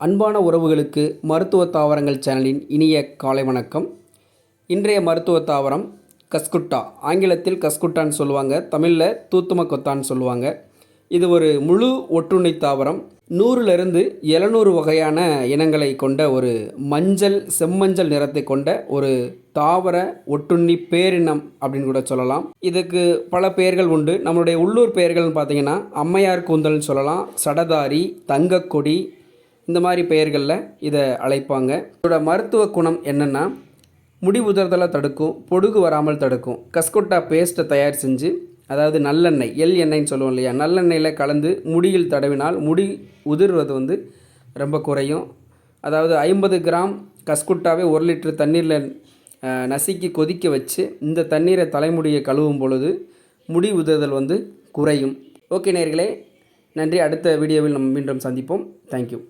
அன்பான உறவுகளுக்கு மருத்துவ தாவரங்கள் சேனலின் இனிய காலை வணக்கம். இன்றைய மருத்துவ தாவரம் கஸ்குட்டா. ஆங்கிலத்தில் கஸ்குட்டான்னு சொல்லுவாங்க தமிழில் தூத்தும கொத்தான்னு சொல்லுவாங்க. இது ஒரு முழு ஒட்டுண்ணி தாவரம். நூறுலேருந்து எழுநூறு வகையான இனங்களை கொண்ட ஒரு மஞ்சள் செம்மஞ்சள் நிறத்தை கொண்ட ஒரு தாவர ஒட்டுண்ணி பேரினம் அப்படின்னு கூட சொல்லலாம். இதுக்கு பல பெயர்கள் உண்டு. நம்மளுடைய உள்ளூர் பெயர்கள்னு பார்த்தீங்கன்னா அம்மையார் கூந்தல்னு சொல்லலாம் சடதாரி தங்கக்கொடி இந்த மாதிரி பெயர்களில் இதை அழைப்பாங்க. இதோட மருத்துவ குணம் என்னென்னா முடி உதறுதலை தடுக்கும் பொடுகு வராமல் தடுக்கும். கஸ்கொட்டா பேஸ்ட்டை தயார் செஞ்சு அதாவது நல்லெண்ணெய் எல் எண்ணெய்ன்னு சொல்லுவோம் இல்லையா நல்லெண்ணெயில் கலந்து முடியில் தடவினால் முடி உதிர்வது வந்து ரொம்ப குறையும். அதாவது ஐம்பது கிராம் கஸ்குட்டாவே ஒரு லிட்டர் தண்ணீரில் நசுக்கி கொதிக்க வச்சு இந்த தண்ணீரை தலைமுடியை கழுவும் பொழுது முடி உதறுதல் வந்து குறையும். ஓகே நேர்களே நன்றி. அடுத்த வீடியோவில் நம்ம மீண்டும் சந்திப்போம். தேங்க்யூ